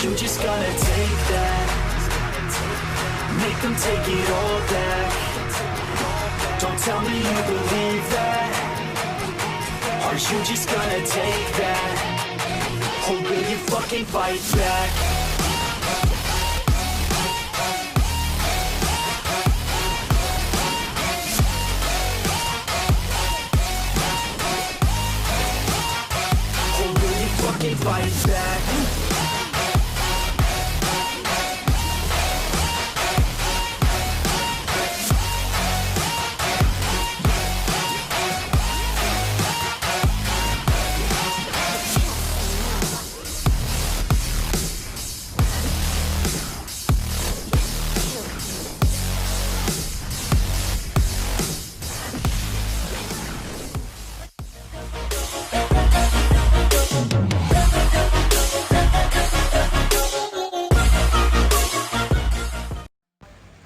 You just gonna take that? Make them take it all back. Don't tell me you believe that. Aren't you just gonna take that? Or will you fucking fight back? Fight back?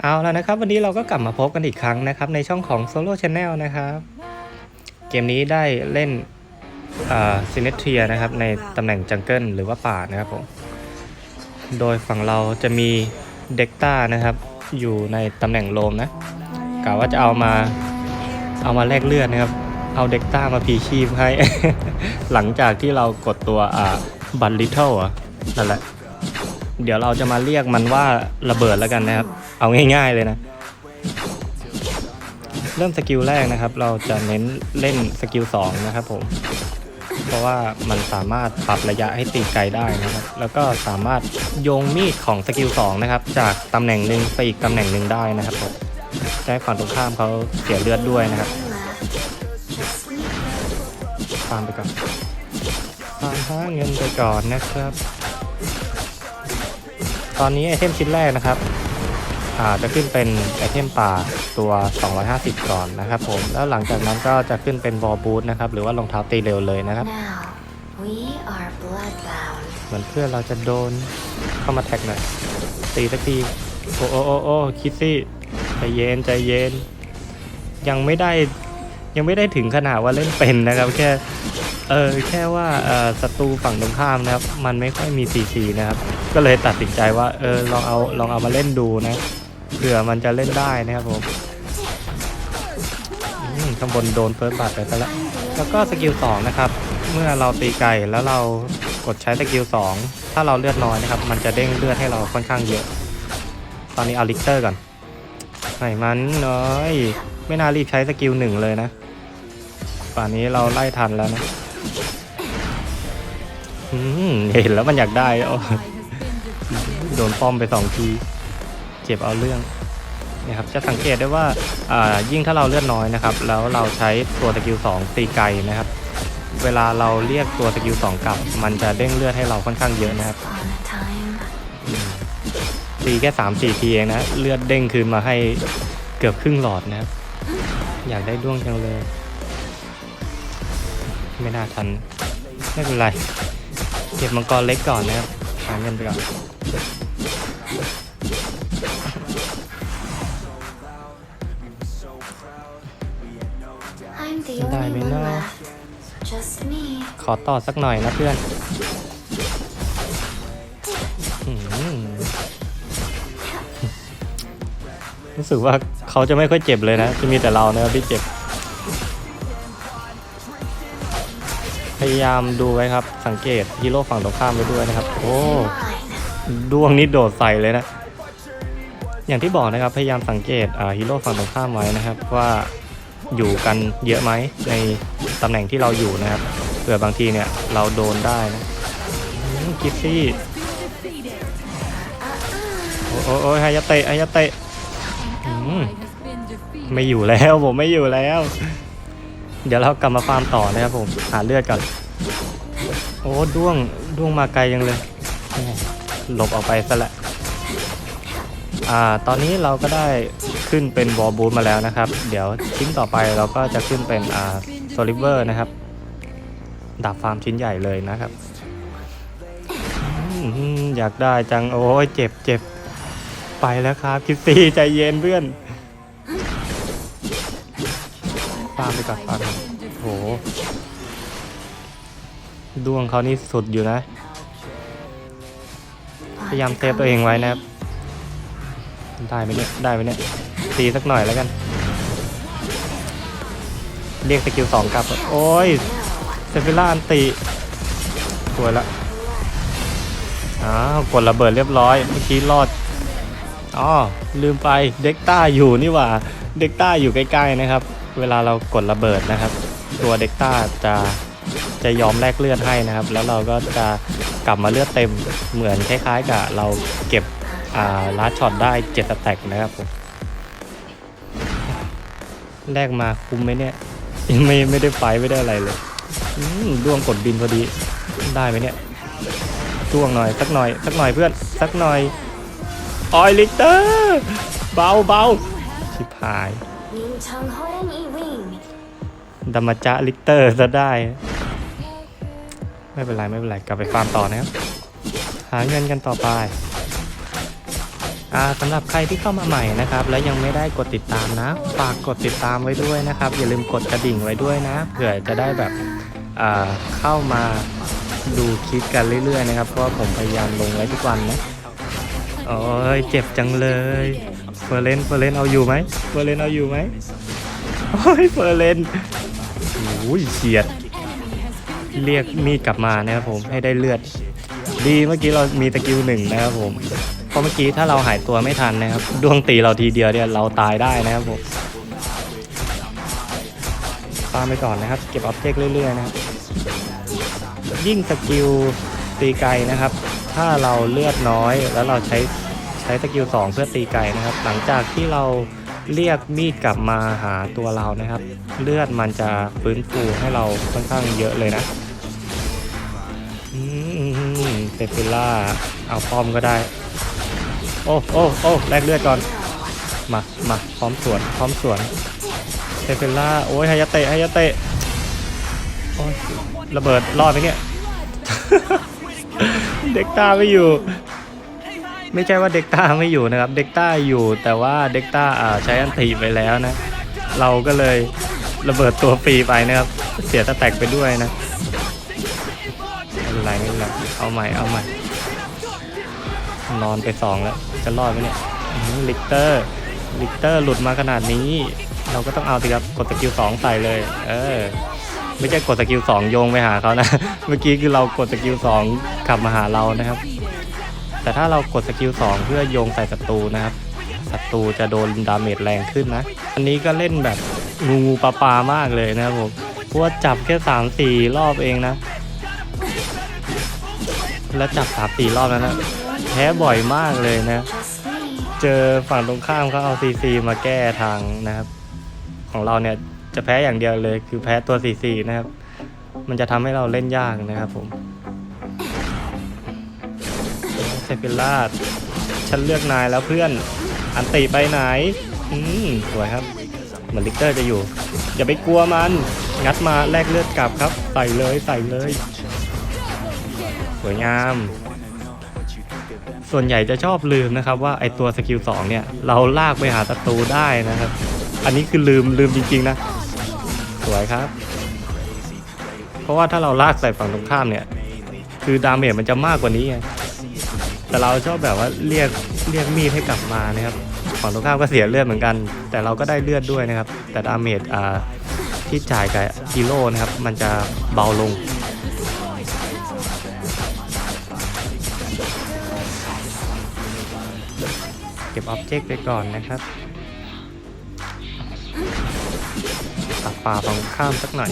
เอาแล้วนะครับ วันนี้เราก็กลับมาพบกันอีกครั้งนะครับ ในช่องของ Solo Channel นะครับ เกมนี้ได้เล่นซินเนเทียนะครับ ในตำแหน่งจังเกิลหรือว่าป่านะครับผมโดยฝั่งเราจะมีเด็กต้านะครับ อยู่ในตำแหน่งโลมนะกะว่าจะเอามาเอามาแลกเลือดนะครับ เอาเด็กต้ามาพีชีพให้ หลังจากที่เรากดตัวบัตลิทเทิลอะนั่นแหละ เดี๋ยวเราจะมาเรียกมันว่าระเบิดแล้วกันนะครับ เอาง่าย ๆเลยนะ เริ่มสกิลแรกนะครับ เราจะเน้นเล่นสกิล2นะครับผมเพราะว่ามันสามารถปรับระยะให้ตีไกลได้นะครับ แล้วก็สามารถโยงมีดของสกิล2นะครับ จากตำแหน่งหนึ่งไปอีกตำแหน่งหนึ่งได้นะครับผมจะให้ฝั่งตรงข้ามเขาเสียเลือดด้วยนะครับตามไปก่อนตามหาเงินไปก่อนนะครับ ตอนนี้ไอเทมชิ้นแรกนะครับอ่าจะขึ้นเป็นไอเทมป่าตัว 250 ก่อนนะครับผม แล้วหลังจากนั้นก็จะขึ้นเป็นวอลบูทนะครับ หรือว่ารองเท้าตีเร็วเลยนะครับ Now, we are bloodbound. เหมือนเพื่อนเราจะโดนเข้ามาแท็กหน่อยตีสักที โอ้โอ้โอ้โอ้คิดสิใจเย็นใจเย็น ยังไม่ได้ยังไม่ได้ถึงขนาดว่าเล่นเป็นนะครับ แค่ เออแค่ว่าศัตรูฝั่งตรงข้ามนะครับ มันไม่ค่อยมี CC นะครับ ก็เลยตัดสินใจว่าเออลองเอาลองเอามาเล่นดูนะเผื่อมันจะเล่นได้นะครับผมข้างบนโดนเฟิร์สบัตไปซะแล้วแล้วก็สกิล2นะครับ เมื่อเราตีไก่แล้วเรากดใช้สกิล2ถ้าเราเลือดน้อยนะครับ มันจะเด้งเลือดให้เราค่อนข้างเยอะ ตอนนี้เอาลิกเตอร์ก่อนไหนมันน้อย ไม่น่ารีบใช้สกิลหนึ่งเลยนะป่านนี้เราไล่ทันแล้วนะ เห็นแล้วมันอยากได้โอ้โดนป้อมไปสองทีเจ็บเอาเรื่องนะครับจะสังเกตได้ว่ายิ่งถ้าเราเลือดน้อยนะครับ แล้วเราใช้ตัวสกิล2ตีไกลนะครับ เวลาเราเรียกตัวสกิล2กลับ มันจะเด้งเลือดให้เราค่อนข้างเยอะนะครับตีแค่สามสี่ทีเองนะเลือดเด้งคืนมาให้เกือบครึ่งหลอดนะครับ อยากได้ด้วงจังเลย ไม่น่าทัน ไม่เป็นไร เก็บมังกรเล็กก่อนนะครับหาเงินไปก่อน I'm the Dai only mới one nó. left. Just me. ขอต่อสักหน่อยนะเพื่อนอืมรู้สึกว่าเขาจะไม่ค่อยเจ็บเลยนะ จะมีแต่เรานะครับที่เจ็บายามดูไว้ครับ สังเกตฮีโร่ฝั่งตรงข้ามไปด้วยนะครับ โอ้ดวงนี้โดดใส่เลยนะ อย่างที่บอกนะครับ พยายามสังเกตฮีโร่ฝั่งตรงข้ามไว้นะครับ ว่าอยู่กันเยอะไหมในตำแหน่งที่เราอยู่นะครับเผื่อบางทีเนี่ยเราโดนได้นะกิฟซี่โอ้โอ้ยฮายาเตะฮายาเตะไม่อยู่แล้วผมไม่อยู่แล้ว เดี๋ยวเรากลับมาฟาร์มต่อนะครับผม หาเลือดก่อน โอ้ด้วงด้วงมาไกลยังเลย หลบออกไปซะแหละอ่าตอนนี้เราก็ได้ขึ้นเป็นวอลบูทมาแล้วนะครับ เดี๋ยวชิ้นต่อไปเราก็จะขึ้นเป็นอ่าโซลิเวอร์นะครับดาบฟาร์มชิ้นใหญ่เลยนะครับอยากได้จัง โอ้ยเจ็บเจ็บไปแล้วครับคิสซี่ใจเย็นเพื่อน ฟาร์มไปก่อนฟาร์มโหดวงเขานี่สุดอยู่นะ พยายามเซฟตัวเองไว้นะครับ ได้ไหมเนี่ย ได้ไหมเนี่ย ตีสักหน่อยแล้วกัน เรียกสกิลสองกลับ โอ้ยเซฟิล่าอันติสวยละ อ้าว กดระเบิดเรียบร้อย เมื่อกี้รอดอ๋อลืมไป เด็กต้าอยู่นี่หว่า เด็กต้าอยู่ใกล้ๆนะครับ เวลาเรากดระเบิดนะครับ ตัวเด็กต้าจะจะยอมแลกเลือดให้นะครับ แล้วเราก็จะกลับมาเลือดเต็มเหมือนคล้ายๆ กับเราเก็บอ่าลาดช็อตได้เจ็ดสแต็กนะครับผมแลกมาคุ้มไหมเนี่ยไม่ไม่ได้ไฟไม่ได้อะไรเลยอืมดวงกดบินพอดีได้ไหมเนี่ยจ้วงหน่อยสักหน่อยสักหน่อยเพื่อนสักหน่อยออยลิเตอร์เบาเบาชิบหาย ดัมมาจะลิกเตอร์จะได้ ไม่เป็นไร ไม่เป็นไร กลับไปฟาร์มต่อนะครับ หาเงินกันต่อไปสำหรับใครที่เข้ามาใหม่นะครับ แล้วยังไม่ได้กดติดตามนะ ฝากกดติดตามไว้ด้วยนะครับ อย่าลืมกดกระดิ่งไว้ด้วยนะเผื่อจะได้แบบเข้ามาดูคลิปกันเรื่อยๆนะครับ เพราะว่าผมพยายามลงไว้ทุกวันนะโอ้ยเจ็บจังเลยเฟอร์เรนเฟอร์เรนเอาอยู่ไหมเฟอร์เรนเอาอยู่ไหมโอ้ยเฟอร์เรน อ้ยเฉียด เรียกมีดกลับมานะครับผมให้ได้เลือด ดีเมื่อกี้เรามีตะกิวหนึ่งนะครับผมเพราะเมื่อกี้ถ้าเราหายตัวไม่ทันนะครับ ดวงตีเราทีเดียวเนี่ยเราตายได้นะครับผมตามไปก่อนนะครับ เก็บออบเจกต์เรื่อยๆนะครับ ยิ่งสกิลตีไกลนะครับ ถ้าเราเลือดน้อยแล้วเราใช้ใช้สกิล2เพื่อตีไกลนะครับ หลังจากที่เรา เรียกมีดกลับมาหาตัวเรานะครับ เลือดมันจะฟื้นฟูให้เราค่อนข้างเยอะเลยนะเซฟิล่าเอาป้อมก็ได้ โอ้โอ้โอ้แลกเลือดก่อน มามาพร้อมสวนพร้อมสวนเซฟิล่าโอ้ยไฮยาเตะไฮยาเตะโอ้ยระเบิดรอดไหมเนี่ย เด็กตาไม่อยู่ ไม่ใช่ว่าเด็กต้าไม่อยู่นะครับ เด็กต้าอยู่แต่ว่าเด็กตาอ่าใช้อันตีไปแล้วนะ เราก็เลยระเบิดตัวฟรีไปนะครับ เสียสแต็กไปด้วยนะไม่เป็นไรไม่เป็นไรเอาใหม่เอาใหม่ นอนไปสองแล้ว จะรอดไหมเนี่ยลิกเตอร์ลิกเตอร์หลุดมาขนาดนี้ เราก็ต้องเอาสิครับกดสกิลสองใส่เลย เออไม่ใช่กดสกิลสองโยงไปหาเขานะ เมื่อกี้คือเรากดสกิลสองขับมาหาเรานะครับ แต่ถ้าเรากดสกิลสองเพื่อโยงใส่ศัตรูนะครับศัตรูจะโดนดาเมจแรงขึ้นนะ อันนี้ก็เล่นแบบงูปลาปลามากเลยนะครับผมเพราะว่าจับแค่สามสี่รอบเองนะ แล้วจับสามสี่รอบแล้วนะแพ้บ่อยมากเลยนะ เจอฝั่งตรงข้ามเขาเอาซีซีมาแก้ทางนะครับ ของเราเนี่ยจะแพ้อย่างเดียวเลย คือแพ้ตัวซีซีนะครับ มันจะทำให้เราเล่นยากนะครับผม เซฟิลล่าฉันเลือกนายแล้วเพื่อน อันติไปไหน อืมสวยครับ เหมือนลิกเตอร์จะอยู่ อย่าไปกลัวมัน งัดมาแลกเลือดกลับครับ ใส่เลยใส่เลย สวยงาม ส่วนใหญ่จะชอบลืมนะครับว่าไอตัวสกิล2เนี่ย เราลากไปหาศัตรูได้นะครับ อันนี้คือลืมลืมจริงๆนะ สวยครับ เพราะว่าถ้าเราลากใส่ฝั่งตรงข้ามเนี่ย คือดาเมจมันจะมากกว่านี้ไง แต่เราชอบแบบว่าเรียกเรียกมีดให้กลับมานะครับฝั่งตรงข้ามก็เสียเลือดเหมือนกัน แต่เราก็ได้เลือดด้วยนะครับ แต่ดาเมจอ่าที่จ่ายกับฮีโร่นะครับ มันจะเบาลงเก็บออบเจกต์ไปก่อนนะครับตัดป่าฝั่งข้ามสักหน่อย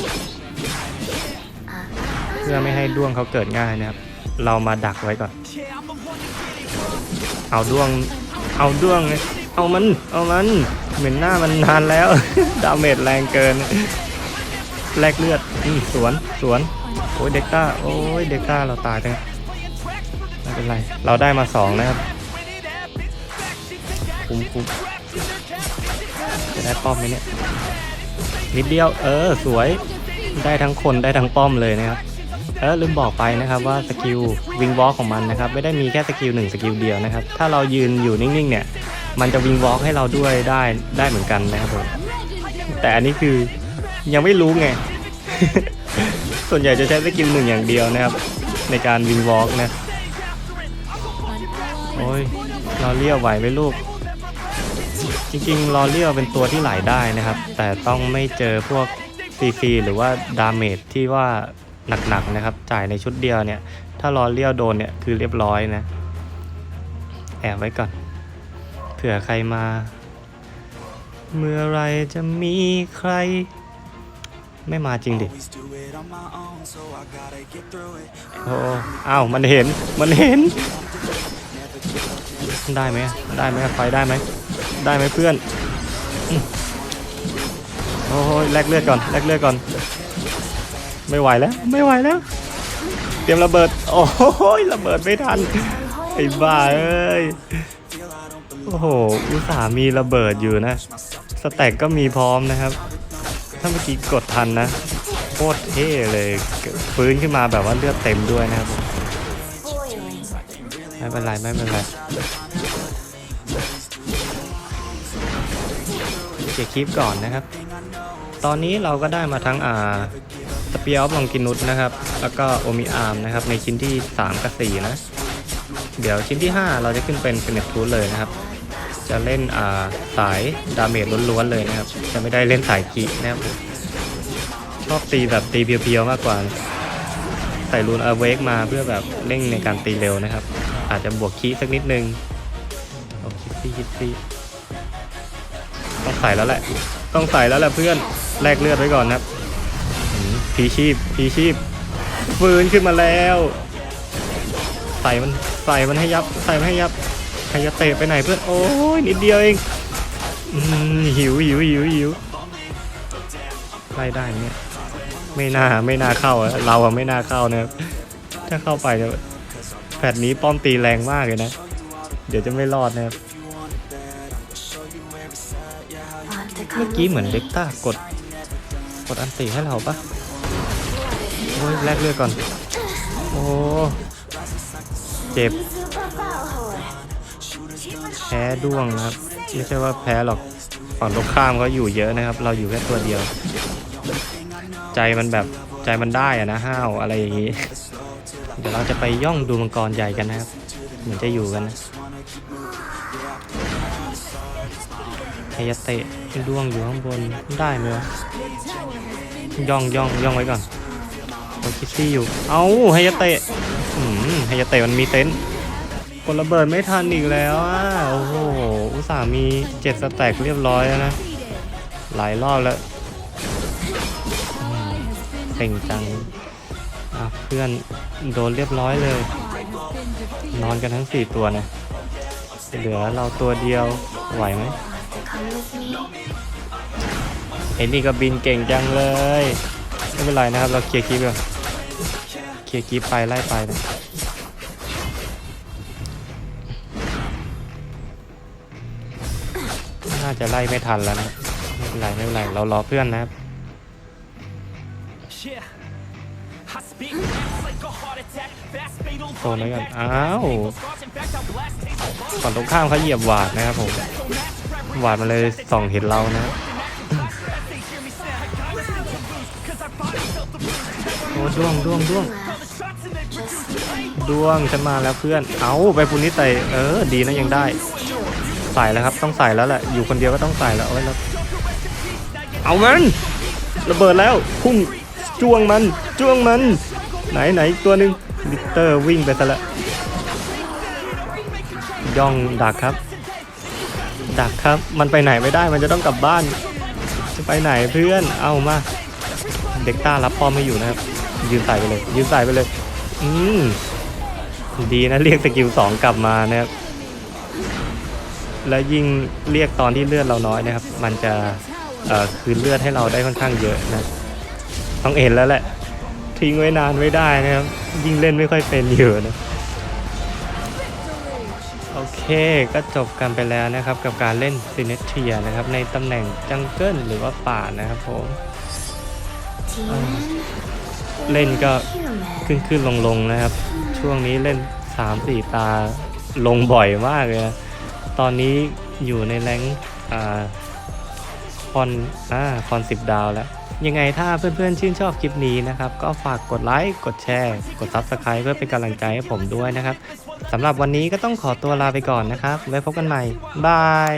เพื่อไม่ให้ด้วงเขาเกิดง่ายนะครับ เรามาดักไว้ก่อน เอาด้วง เอาด้วง เอามัน เอามัน เหม็นหน้ามันนานแล้ว ดาเมจแรงเกิน แลกเลือดอืมสวน สวน โอ้ยเด็กต้า โอ้ยเด็กต้าเราตายจังไม่เป็นไร เราได้มาสองนะครับ คุ้มคุ้มจะได้ป้อมไหมเนี่ย นิดเดียว เออ สวย ได้ทั้งคนได้ทั้งป้อมเลยนะครับ เออลืมบอกไปนะครับว่าสกิลวิงวอลของมันนะครับไม่ได้มีแค่สกิลหนึ่งสกิลเดียวนะครับถ้าเรายืนอยู่นิ่งๆเนี่ยมันจะวิงวอลให้เราด้วยได้ได้เหมือนกันนะครับผมแต่อันนี้คือยังไม่รู้ไง ส่วนใหญ่จะใช้สกิลหนึ่งอย่างเดียวนะครับ ในการวิงวอล์กนะโอ้ยลอเลียวไหวไหมลูกจริงๆลอเลียวเป็นตัวที่ไหลได้นะครับ แต่ต้องไม่เจอพวกซีซีหรือว่าดาเมจที่ว่า หนักๆนะครับ จ่ายในชุดเดียวเนี่ย ถ้าลอเลี้ยวโดนเนี่ยคือเรียบร้อยนะ แอบไว้ก่อน เผื่อใครมา เมื่อไรจะมีใคร ไม่มาจริงดิโอ้อ้าวมันเห็น มันเห็น ได้ไหมได้ไหมไฟได้ไหม ได้ไหมเพื่อน โอ้ยแลกเลือดก่อน แลกเลือดก่อน ไม่ไหวแล้ว ไม่ไหวแล้ว เตรียมระเบิด โอ้ยระเบิดไม่ทัน ไอ้บ้าเอ้ย โอ้โห อุตส่าห์มีระเบิดอยู่นะ สแต็กก็มีพร้อมนะครับ ถ้าเมื่อกี้กดทันนะ โคตรเท่เลย ฟื้นขึ้นมาแบบว่าเลือดเต็มด้วยนะครับ ไม่เป็นไร ไม่เป็นไรเก็บคลิปก่อนนะครับ ตอนนี้เราก็ได้มาทั้งอ่า สเปียร์ลองกินุสนะครับ แล้วก็โอมิอาร์มนะครับในชิ้นที่ 3 กับ 4 นะ เดี๋ยวชิ้นที่ 5 เราจะขึ้นเป็นเฟเนตทูธเลยนะครับ จะเล่นอ่าสายดาเมจล้วนๆเลยนะครับ จะไม่ได้เล่นสายกีนะครับ ชอบตีแบบตีเพียวๆมากกว่า ใส่รูนอเวกมาเพื่อแบบเร่งในการตีเร็วนะครับ อาจจะบวกคีสักนิดนึงโอ้คิดซี่คิดซี่ต้องใส่แล้วแหละ ต้องใส่แล้วแหละเพื่อนแลกเลือดไว้ก่อนนะครับ หืมพีชีพพีชีพฟื้นขึ้นมาแล้ว ใส่มันใส่มันให้ยับ ใส่มันให้ยับใครจะเตะไปไหนเพื่อนโอ้ยนิดเดียวเองหิวหิวหิวหิวไล่ได้เนี่ยไม่น่าไม่น่าเข้าเราอะไม่น่าเข้านะครับถ้าเข้าไปจะแผดนี้ป้อมตีแรงมากเลยนะ เดี๋ยวจะไม่รอดนะครับเมื่อกี้เหมือนเด็กต้ากด กดอันติให้เราปะ อ้ยแลกเลือดก่อน โอ้เจ็บ แพ้ด้วงนะครับ ไม่ใช่ว่าแพ้หรอกฝั่งตรงข้ามเขาอยู่เยอะนะครับ เราอยู่แค่ตัวเดียว ใจมันแบบใจมันได้อะนะห้าวอะไรอย่างนี้ เดี๋ยวเราจะไปย่องดูมังกรใหญ่กันนะครับ เหมือนจะอยู่กันนะไฮยาเตะด้วงอยู่ข้างบนได้ไหมวะย่องย่องย่องไว้ก่อน คิซี่อยู่ เอาไฮยาเตะอืมไฮยาเตะมันมีเต็นท์กดระเบิดไม่ทันอีกแล้วอะโอ้โห อุตส่าห์มีเจ็ดสแต็กเรียบร้อยแล้วนะ หลายรอบแล้วเซ็งจังอะเพื่อนโดนเรียบร้อยเลย นอนกันทั้งสี่ตัวนะ เหลือเราตัวเดียวไหวไหม Come with me. ไอ้นี่ก็บินเก่งจังเลย ไม่เป็นไรนะครับ เราเคลียร์คลิปก่อน ลียกีบไปไล่ไปนะน่าจะไล่ไม่ทันแล้วนะไม่เป็นไรไม่เป็นไรเรารอเพื่อนนะโซนนี้กันอ้าวฝั่งตรงข้ามเขาเหยียบหวาดนะครับผมหวาดมาเลยส่องเห็นเรานะโอ้ด้วงด้วงด้วง ดวงฉันมาแล้วเพื่อน เอาไปปุนิใส่เออ ดีนะยังได้ ใส่แล้วครับ ต้องใส่แล้วแหละ อยู่คนเดียวก็ต้องใส่แล้วโอ้ยแล้วเอามันระเบิดแล้ว พุ่งจ้วงมัน จ้วงมัน ไหนไหนตัวหนึ่งลิเตอร์วิ่งไปซะละย่องดักครับ ดักครับ มันไปไหนไม่ได้ มันจะต้องกลับบ้าน จะไปไหนเพื่อน เอามา เด็กต้ารับป้อมไม่อยู่นะครับ ยืนใส่ไปเลย ยืนใส่ไปเลย อืม ดีนะเรียกสกิลสองกลับมานะครับ แล้วยิ่งเรียกตอนที่เลือดเราน้อยนะครับ มันจะเอ่อคืนเลือดให้เราได้ค่อนข้างเยอะนะ ต้องเอ็นแล้วแหละ ทิ้งไว้นานไม่ได้นะครับ ยิ่งเล่นไม่ค่อยเป็นอยู่นะโอเคก็จบกันไปแล้วนะครับ กับการเล่นซินเนเทียนะครับ ในตำแหน่งจังเกิลหรือว่าป่านะครับผม Demon. เล่นก็ Human. ขึ้นขึ้นลงลงนะครับ ช่วงนี้เล่นสามสี่ตาลงบ่อยมากเลย ตอนนี้อยู่ในแรงค์อ่าคอนอ่าคอนสิบดาวแล้ว ยังไงถ้าเพื่อนๆ ชื่นชอบคลิปนี้นะครับ ก็ฝากกดไลค์ กดแชร์ กด Subscribe เพื่อเป็นกำลังใจให้ผมด้วยนะครับสำหรับวันนี้ก็ต้องขอตัวลาไปก่อนนะครับ ไว้พบกันใหม่ บาย